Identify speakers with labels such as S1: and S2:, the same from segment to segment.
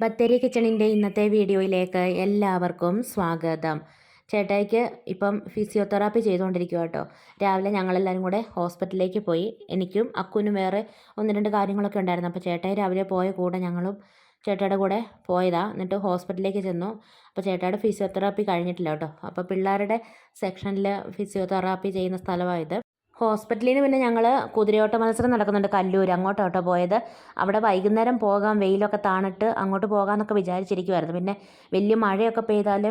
S1: ബത്തേരി കിച്ചണിന്റെ ഇന്നത്തെ വീഡിയോയിലേക്ക് എല്ലാവർക്കും സ്വാഗതം. ചേട്ടായിക്ക് ഇപ്പം ഫിസിയോതെറാപ്പി ചെയ്തുകൊണ്ടിരിക്കുക കേട്ടോ രാവിലെ ഞങ്ങളെല്ലാവരും കൂടെ ഹോസ്പിറ്റലിലേക്ക് പോയി. എനിക്കും അക്കുനും വേറെ ഒന്ന് രണ്ട് കാര്യങ്ങളൊക്കെ ഉണ്ടായിരുന്നു. അപ്പോൾ ചേട്ടായി രാവിലെ പോയ കൂടെ ഞങ്ങളും ചേട്ടായുടെ കൂടെ പോയതാ. എന്നിട്ട് ഹോസ്പിറ്റലിലേക്ക് ചെന്നു. അപ്പോൾ ചേട്ടായുടെ ഫിസിയോതെറാപ്പി കഴിഞ്ഞിട്ടില്ല കേട്ടോ അപ്പോൾ പിള്ളേരുടെ സെക്ഷനിൽ ഫിസിയോതെറാപ്പി ചെയ്യുന്ന സ്ഥലമായത് ഹോസ്പിറ്റലിൽ നിന്ന് പിന്നെ ഞങ്ങൾ കുതിരയോട്ട മത്സരം നടക്കുന്നുണ്ട് കല്ലൂർ. അങ്ങോട്ടോട്ടോ പോയത്. അവിടെ വൈകുന്നേരം പോകാം വെയിലൊക്കെ താണിട്ട് അങ്ങോട്ട് പോകാമെന്നൊക്കെ വിചാരിച്ചിരിക്കുമായിരുന്നു പിന്നെ വലിയ മഴയൊക്കെ പെയ്താൽ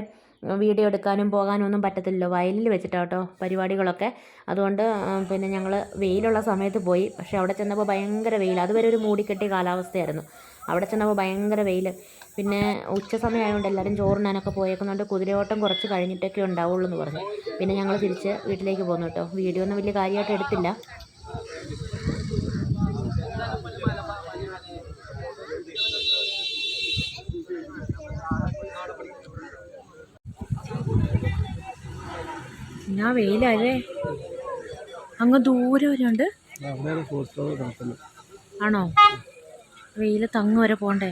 S1: വീഡിയോ എടുക്കാനും പോകാനും ഒന്നും പറ്റത്തില്ലല്ലോ. വയലിൽ വെച്ചിട്ടാട്ടോ പരിപാടികളൊക്കെ. അതുകൊണ്ട് പിന്നെ ഞങ്ങൾ വെയിലുള്ള സമയത്ത് പോയി. പക്ഷേ അവിടെ ചെന്നപ്പോൾ ഭയങ്കര വെയിൽ അതുവരെ ഒരു മൂടിക്കെട്ടിയ കാലാവസ്ഥയായിരുന്നു. അവിടെ ചെന്നപ്പോൾ ഭയങ്കര വെയിൽ പിന്നെ ഉച്ച സമയമായതുകൊണ്ട് എല്ലാവരും ചോറിനാനൊക്കെ പോയേക്കുന്നതുകൊണ്ട് കുതിരയോട്ടം കുറച്ച് കഴിഞ്ഞിട്ടൊക്കെ ഉണ്ടാവുള്ളൂ എന്ന് പറഞ്ഞു. പിന്നെ ഞങ്ങൾ തിരിച്ച് വീട്ടിലേക്ക് പോന്നു കേട്ടോ. വീഡിയോ ഒന്നും വലിയ കാര്യമായിട്ട് എടുത്തില്ല. ഞാൻ വെയിലല്ലേ അങ്ങ് ദൂരെ വരെയുണ്ട് ഉണ്ട് ആണോ? വെയിലത്ത് തങ്ങ് വരെ പോണ്ടേ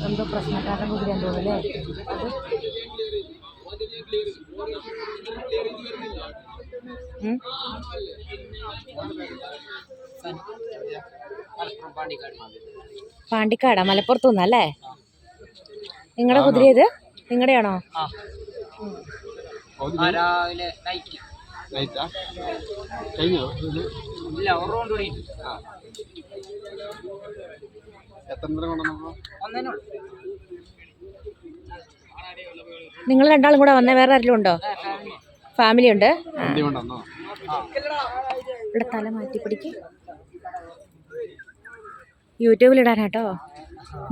S1: എന്തോ പ്രശ്നക്കാരൻ കുതിരാൻ തോന്നുന്നല്ലേ അല്ലേ? പാണ്ടിക്കാടാ മലപ്പുറത്തു നിന്നല്ലേ നിങ്ങളുടെ കുതിര ഇത്? നിങ്ങളുടെയാണോ
S2: രാവിലെ നൈറ്റ്
S3: നൈറ്റാ കഴിഞ്ഞോ?
S2: ഇല്ല ഒരു റൗണ്ട് കൂടി
S3: എത്ര
S1: നിങ്ങൾ രണ്ടാളും കൂടെ വന്നേ വേറെ ആരെങ്കിലും ഉണ്ടോ? ഫാമിലി ഉണ്ട്. ഇവിടെ തല മാറ്റി പിടിക്ക്. യൂട്യൂബിൽ ഇടാനാട്ടോ.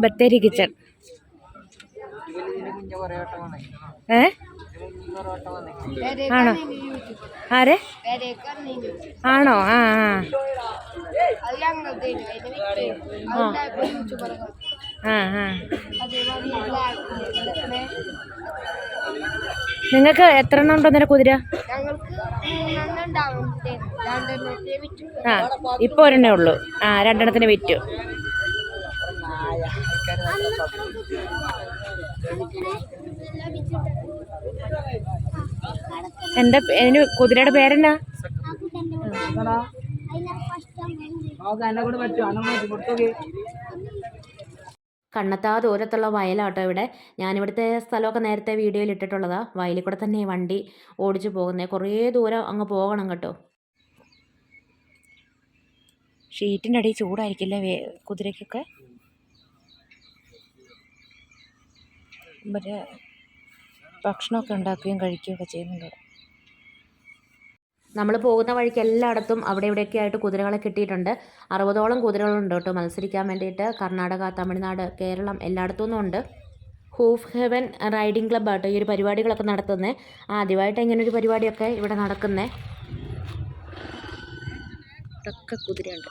S1: ബത്തേരി കിച്ചൺ ഏ
S2: ഇതിന് കുറേ വട്ടം വന്നേ
S1: ആണോ? ആരെ? ആണോ? ആ ആ. നിങ്ങൾക്ക് എത്ര എണ്ണം ഉണ്ടോ നിന്റെ കുതിര? ഇപ്പൊ ഒരെണ്ണേ ഉള്ളൂ. ആ രണ്ടെണ്ണത്തിന് വിറ്റു. എന്താ അതിന് കുതിരയുടെ പേരെന്നാ? കണ്ണത്താ ദൂരത്തുള്ള വയലാട്ടോ ഇവിടെ. ഞാനിവിടുത്തെ സ്ഥലമൊക്കെ നേരത്തെ വീഡിയോയിൽ ഇട്ടിട്ടുള്ളതാ. വയലിൽ കൂടെ തന്നെ വണ്ടി ഓടിച്ചു പോകുന്നത് കുറേ ദൂരം അങ്ങ് പോകണം കേട്ടോ. ഷീറ്റിന്റെ അടിയിൽ ചൂടായിരിക്കില്ലേ വേ കുതിരയ്ക്കൊക്കെ? മറ്റേ ഭക്ഷണമൊക്കെ ഉണ്ടാക്കുകയും കഴിക്കുകയൊക്കെ ചെയ്യുന്നുണ്ട്. നമ്മൾ പോകുന്ന വഴിക്ക് എല്ലായിടത്തും അവിടെ ഇവിടെയൊക്കെ ആയിട്ട് കുതിരകളെ കിട്ടിയിട്ടുണ്ട്. അറുപതോളം കുതിരകളുണ്ട് കേട്ടോ മത്സരിക്കാൻ വേണ്ടിയിട്ട്. കർണാടക തമിഴ്നാട് കേരളം എല്ലായിടത്തു നിന്നും ഉണ്ട്. ഹൂഫ് ഹെവൻ റൈഡിംഗ് ക്ലബ്ബ് ആട്ടോ ഈ ഒരു പരിപാടികളൊക്കെ നടത്തുന്നത് ആദ്യമായിട്ട് ഇങ്ങനെ ഒരു പരിപാടിയൊക്കെ ഇവിടെ നടക്കുന്നത് ഇതൊക്കെ കുതിരയുണ്ട്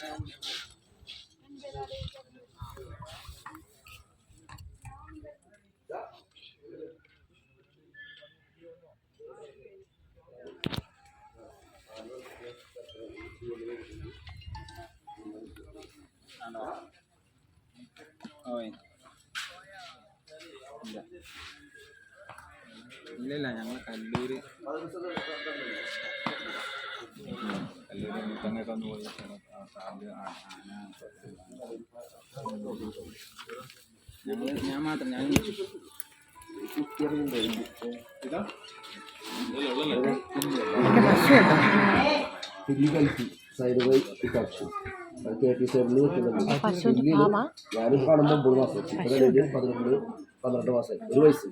S4: ഇല്ല ഇല്ല ഞങ്ങൾ കല്ലൂര് കല്ലൂര് മുത്തങ്ങൊക്കെ ഒന്ന് പോയി ഞങ്ങൾ ഞാൻ മാത്രം ഞാൻ
S5: സൈഡ് ബൈ ഇക്കാച്ചു കെ പി സൈഡിൽ നിൽക്കുന്നുണ്ട് ഞാനും കാണുമ്പോൾ മൂന്ന് മാസം ചിത്രകലയിൽ പതിനൊന്ന് പന്ത്രണ്ട് മാസം ഒരു വയസ്സ്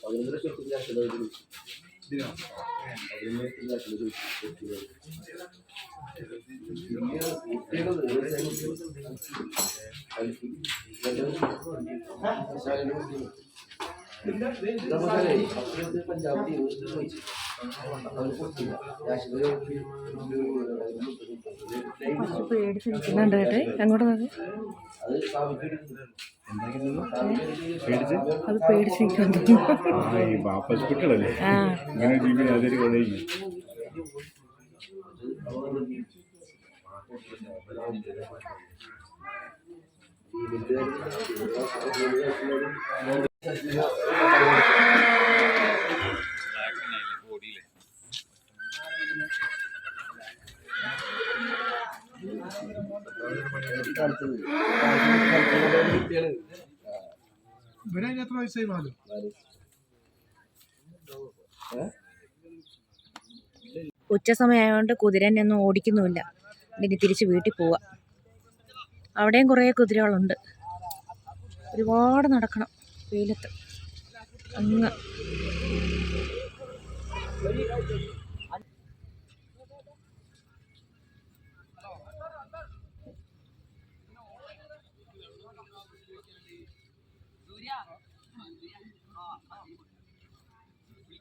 S5: പതിനൊന്നര ഷർട്ടിന്റെ അച്ഛനെ ചോദിച്ചു പതിനൊന്നരത്തിന്റെ അച്ഛനെ ചോദിച്ചു
S6: പഞ്ചാബ് യൂണിവേഴ്സിറ്റി ചോദിച്ചു നിൽക്കുന്നുണ്ട് കേട്ടെ അങ്ങോട്ട് നോക്ക് അത് പേടിച്ച് Thank
S7: ആ. കൊലയില്ല
S6: ഉച്ച സമയമായതുകൊണ്ട് കുതിരനെ ഒന്നും ഓടിക്കുന്നുമില്ല. ഇനി തിരിച്ച് വീട്ടിൽ പോവാം. അവിടെയും കുറേ കുതിരകളുണ്ട്. ഒരുപാട് നടക്കണം വെയിലത്ത്. അങ്ങ്.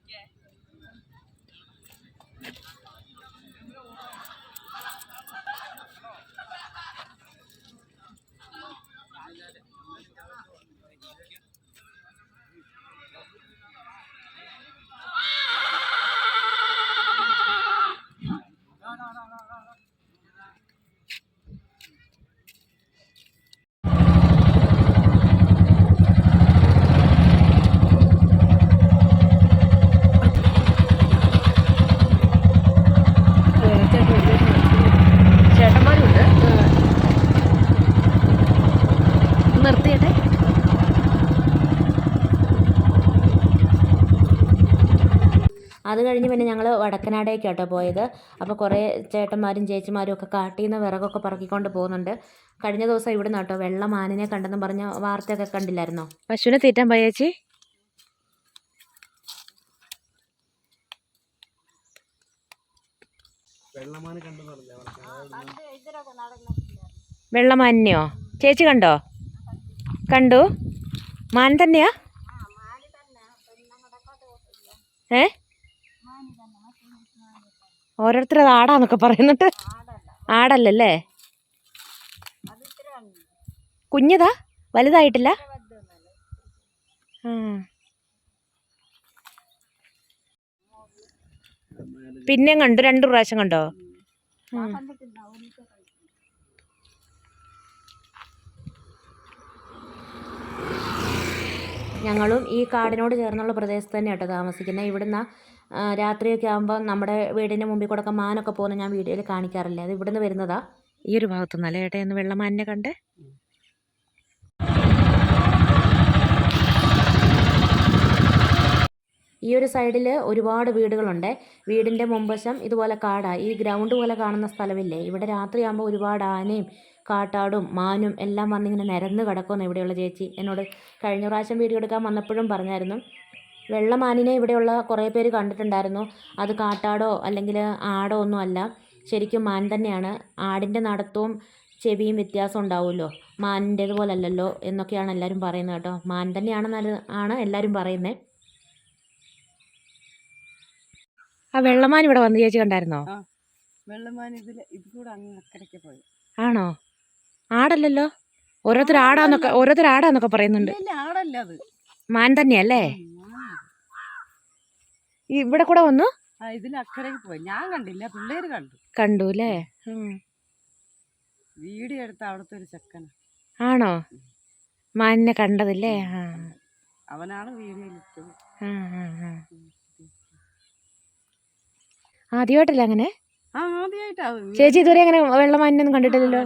S6: Yeah.
S1: അത് കഴിഞ്ഞ് പിന്നെ ഞങ്ങൾ വടക്കനാടേക്ക് കേട്ടോ പോയത്. അപ്പോൾ കുറേ ചേട്ടന്മാരും ചേച്ചിമാരും ഒക്കെ കാട്ടിൽ നിന്ന് വിറകൊക്കെ പറക്കിക്കൊണ്ട് പോകുന്നുണ്ട്. കഴിഞ്ഞ ദിവസം ഇവിടെ നിന്ന് കേട്ടോ വെള്ള മാനിനെ കണ്ടെന്ന് പറഞ്ഞ വാർത്തയൊക്കെ കണ്ടില്ലായിരുന്നോ?
S6: പശുവിനെ തീറ്റാൻ പോയ ചേച്ചി? വെള്ളമാനിനെയോ ചേച്ചി കണ്ടോ? കണ്ടു? മാൻ തന്നെയാ? ഏ? ഓരോരുത്തർ അത് ആടാന്നൊക്കെ പറയുന്നുണ്ട് ആടല്ലല്ലേ? കുഞ്ഞതാ? വലുതായിട്ടില്ല? പിന്നെ കണ്ടു രണ്ടു പ്രാവശ്യം കണ്ടോ?
S1: ഞങ്ങളും ഈ കാടിനോട് ചേർന്നുള്ള പ്രദേശത്ത് തന്നെ താമസിക്കുന്നത്. ഇവിടുന്ന് രാത്രിയൊക്കെ ആകുമ്പോൾ നമ്മുടെ വീടിന്റെ മുമ്പിൽ കൂടെ ഒക്കെ മാനൊക്കെ പോകുന്ന ഞാൻ വീഡിയോയിൽ കാണിക്കാറില്ല? അത് ഇവിടുന്ന് വരുന്നതാ.
S6: ഈ ഒരു ഭാഗത്തുനിന്നല്ലേ ഏട്ടാ ഒന്ന് വെള്ളമാനിനെ കണ്ടേ?
S1: ഈ ഒരു സൈഡിൽ ഒരുപാട് വീടുകളുണ്ട്. വീടിന്റെ മുമ്പശം ഇതുപോലെ കാടാണ് ഈ ഗ്രൗണ്ട് പോലെ കാണുന്ന സ്ഥലമില്ലേ? ഇവിടെ രാത്രിയാകുമ്പോൾ ഒരുപാട് ആനയും കാട്ടാടും മാനും എല്ലാം വന്നിങ്ങനെ നിരന്ന് കിടക്കുന്നു ഇവിടെയുള്ള ചേച്ചി. എന്നോട് കഴിഞ്ഞ പ്രാവശ്യം വീഡിയോ എടുക്കാൻ വന്നപ്പോഴും പറഞ്ഞായിരുന്നു. വെള്ളമാനിനെ ഇവിടെയുള്ള കുറേ പേര് കണ്ടിട്ടുണ്ടായിരുന്നു. അത് കാട്ടാടോ അല്ലെങ്കിൽ ആടോ ഒന്നും അല്ല. ശരിക്കും മാൻ തന്നെയാണ്. ആടിന്റെ നടത്തവും
S8: ചെവിയും വ്യത്യാസം ഉണ്ടാവുമല്ലോ. മാനിന്റേത് പോലെ അല്ലല്ലോ എന്നൊക്കെയാണ് എല്ലാവരും പറയുന്നത് കേട്ടോ. മാൻ തന്നെയാണെന്നാണ് ആണ് എല്ലാവരും പറയുന്നത്
S1: ആ വെള്ളമാൻ ഇവിടെ വന്ന് ചേച്ചി കണ്ടായിരുന്നോ?
S2: വെള്ളമാൻ ഇതിൽ ഇത് കൂടെ അങ്ങ് പോയി.
S1: ആണോ? ആടല്ലല്ലോ? ഓരോരുത്തർ ആടാന്നൊക്കെ ഓരോരുത്തർ ആടാന്നൊക്കെ പറയുന്നുണ്ട്.
S2: ആടല്ല അത്.
S1: മാൻ തന്നെയല്ലേ? ഇവിടെ കൂടെ വന്നു?
S2: അക്കരയ്ക്ക് പോയി. ഞാൻ കണ്ടില്ല പിള്ളേര് കണ്ടു.
S1: കണ്ടു അല്ലേ.
S2: വീഡിയോ എടുത്ത അവിടുത്തെ ഒരു ചെക്കന.
S1: ആണോ? മാനിനെ കണ്ടതില്ലേ? ആ.
S2: അവനാണ് വീഡിയോയിൽ ഇട്ടത്.
S1: ആ ആ ആ. ആദ്യമായിട്ടല്ലേ അങ്ങനെ? ചേച്ചി ഇതുവരെ അങ്ങനെ വെള്ളമാനിനൊന്നും കണ്ടിട്ടില്ലല്ലോ?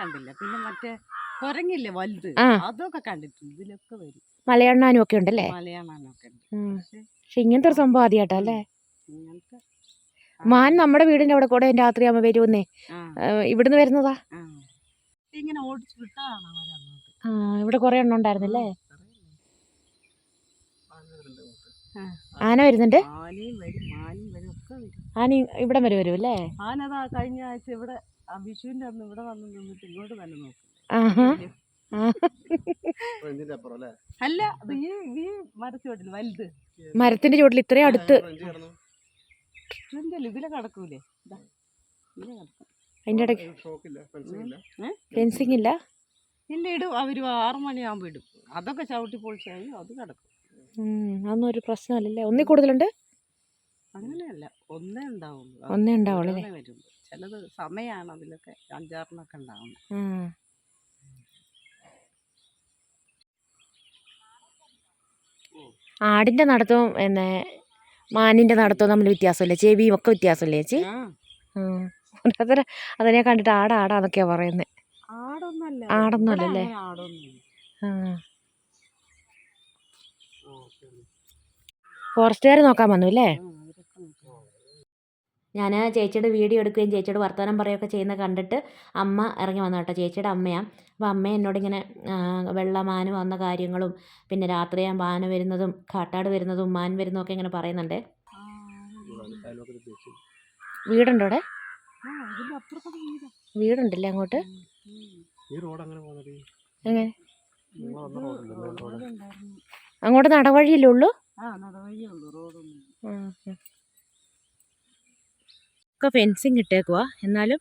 S2: കണ്ടില്ല. പിന്നെ മറ്റേ കുരങ്ങില്ലേ വലുത്. അതൊക്കെ കണ്ടിട്ടുണ്ട്. ഇതിലൊക്കെ വരും.
S1: മലയണ്ണാനും ഒക്കെ ഉണ്ടല്ലേ?
S2: മലയാളാനൊക്കെ ഉണ്ട്.
S1: ഉം.
S2: പക്ഷെ
S1: ഇങ്ങനത്തെ ഒരു സംഭവം ആദ്യമായിട്ടാ അല്ലേ? മാൻ നമ്മുടെ വീടിന്റെ അവിടെ കൂടെ രാത്രിയാകുമ്പോൾ വരുമെന്നേ
S2: ആ.
S1: ഏഹ് ഇവിടുന്ന് വരുന്നതാ?
S2: ഇങ്ങനെ ഓടിച്ച് വിട്ടാണ്
S1: ആ ഇവിടെ കുറെ എണ്ണം ഉണ്ടായിരുന്നല്ലേ ആന വരുന്നുണ്ട്?
S2: ആനയും വരും മാനും വരും ഒക്കെ വരും.
S1: ആന ഇവിടെ വരെ വരും അല്ലേ?
S2: ആനതാ കഴിഞ്ഞ ആഴ്ച ഇവിടെ ആ വിഷുവിന്റെ അന്ന് ഇവിടെ വന്ന് നിന്നിട്ട് ഇങ്ങോട്ട് തന്നെ നോക്കും.
S3: അല്ല?
S2: ഈ ഈ മരച്ചോട്ടിൽ വലുത്.
S1: മരത്തിന്റെ ചുവട്ടിൽ ഇത്രയും അടുത്ത്
S2: ഇതിലെ കിടക്കൂലേ?
S1: അതിന്റെ ഇടയ്ക്ക്
S3: ഇല്ല
S1: ഫെൻസിങ് ഇല്ല
S2: ഇല്ല ഇടും. അവർ ആറു മണിയാകുമ്പോൾ ഇടും. അതൊക്കെ ചവിട്ടി പൊളിച്ചായി അത് കിടക്കും.
S1: അതൊന്നും ഒരു പ്രശ്നമല്ലല്ലേ? ഒന്നിൽ കൂടുതലുണ്ട്?
S2: അങ്ങനെയല്ല. ഒന്നേ ഉണ്ടാവുള്ളൂ.
S1: ഒന്നേ ഉണ്ടാവുള്ളൂ അല്ലേ?
S2: ചിലത് സമയമാണ് അതിലൊക്കെ അഞ്ചാറിനൊക്കെ ഉണ്ടാവുന്നത്.
S1: ആടിന്റെ നടത്തവും എന്നെ മാനിന്റെ നടത്തവും തമ്മിൽ വ്യത്യാസമില്ലേ? ചെവിയും ഒക്കെ വ്യത്യാസമില്ലേ ചേച്ചി?
S2: ആ.
S1: ഉം. അതിനെ കണ്ടിട്ട് ആടാ ആടാന്നൊക്കെയാ പറയുന്നത്
S2: ആടൊന്നല്ല
S1: ആടൊന്നും
S2: ഇവിടെ
S1: അല്ലല്ലേ?
S2: അങ്ങനെ ആടൊന്നുമില്ല.
S1: ഫോറസ്റ്റുകാർ നോക്കാൻ വന്നു അല്ലേ.
S8: ഞാൻ ചേച്ചിയുടെ വീഡിയോ എടുക്കുകയും ചേച്ചിയുടെ വർത്തമാനം പറയുകയൊക്കെ ചെയ്യുന്നത് കണ്ടിട്ട് അമ്മ ഇറങ്ങി വന്നു കേട്ടോ. ചേച്ചിയുടെ അമ്മയാണ് അപ്പോൾ അമ്മ എന്നോട് ഇങ്ങനെ വെള്ളമാന് വന്ന കാര്യങ്ങളും പിന്നെ രാത്രി മാന വരുന്നതും കാട്ടാട് വരുന്നതും മാൻ വരുന്നതും ഒക്കെ ഇങ്ങനെ പറയുന്നുണ്ട്.
S1: വീടുണ്ടോ അവിടെ? വീടുണ്ടല്ലേ അങ്ങോട്ട്?
S3: ഈ റോഡ് അങ്ങനെ പോകുന്നത്?
S1: എങ്ങനെ? അങ്ങോട്ട് നടവഴിയല്ലേ ഉള്ളൂ?
S2: ആ നടവഴിയേ ഉള്ളൂ. റോഡൊന്നും
S1: ഉം, ഉം. ഒക്കെ ഫെൻസിങ് ഇട്ടേക്കുക എന്നാലും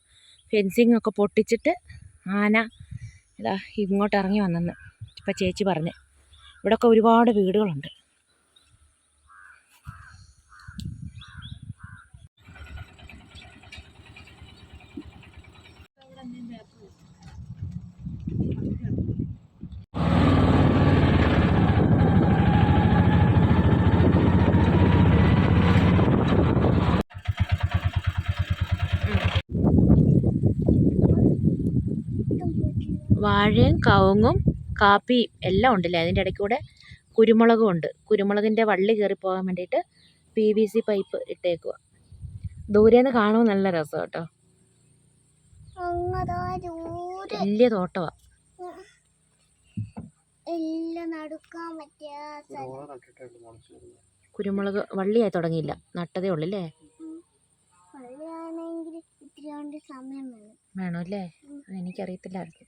S1: ഫെൻസിങ് ഒക്കെ പൊട്ടിച്ചിട്ട് ആന ഇതാ ഇങ്ങോട്ട് ഇറങ്ങി വന്നെന്ന് ഇപ്പം ചേച്ചി പറഞ്ഞ്. ഇവിടെയൊക്കെ ഒരുപാട് വീടുകളുണ്ട്. വാഴയും കവുങ്ങും കാപ്പിയും എല്ലാം ഉണ്ടല്ലേ? അതിന്റെ ഇടയ്ക്ക് കൂടെ കുരുമുളകും ഉണ്ട്. കുരുമുളകിന്റെ വള്ളി കയറിപ്പോകാൻ പോകാൻ വേണ്ടിയിട്ട് പി വി സി പൈപ്പ് ഇട്ടേക്കുക ദൂരേന്ന് കാണുമ്പോൾ നല്ല രസം കേട്ടോ.
S6: ദൂരെ.
S1: വലിയ തോട്ടമാണ് കുരുമുളക് വള്ളിയായി തുടങ്ങിയില്ല. നട്ടതേ
S6: വേണോ.
S1: അല്ലേ പള്ളിയാണെങ്കിൽ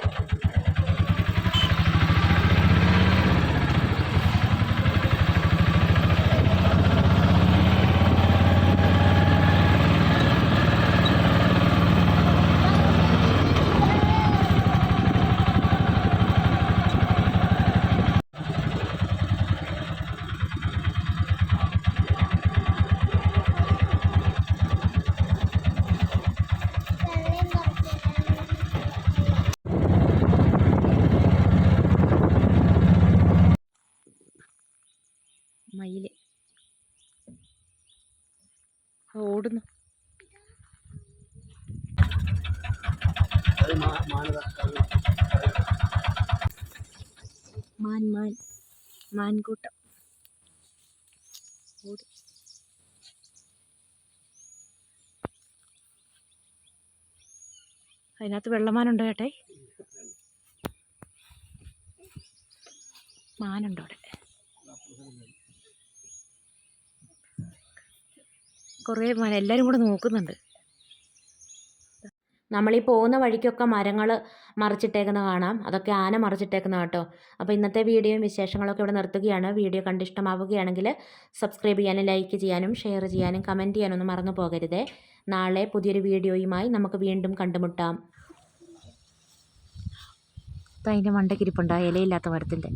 S1: ഓടുന്നു. മാൻ മാൻ. മാൻകൂട്ടം. ഓടി. അതിനകത്ത് വെള്ളമാനുണ്ടോ ചേട്ടേ മാനുണ്ടോ അവിടെ?
S6: കുറേ എല്ലാവരും കൂടെ നോക്കുന്നുണ്ട്.
S1: നമ്മൾ ഈ പോകുന്ന വഴിക്കൊക്കെ മരങ്ങൾ മറിച്ചിട്ടേക്കുന്ന കാണാം. അതൊക്കെ ആന മറിച്ചിട്ടേക്കുന്ന കേട്ടോ. അപ്പോൾ ഇന്നത്തെ വീഡിയോയും വിശേഷങ്ങളൊക്കെ ഇവിടെ നിർത്തുകയാണ്. വീഡിയോ കണ്ടിഷ്ടമാവുകയാണെങ്കിൽ സബ്സ്ക്രൈബ് ചെയ്യാനും ലൈക്ക് ചെയ്യാനും ഷെയർ ചെയ്യാനും കമന്റ് ചെയ്യാനൊന്നും മറന്നു പോകരുതേ. നാളെ പുതിയൊരു വീഡിയോയുമായി നമുക്ക് വീണ്ടും കണ്ടുമുട്ടാം.
S6: അതിന്റെ മണ്ടയ്ക്കിരിപ്പുണ്ട് ഇലയില്ലാത്ത മരത്തിന്റെ.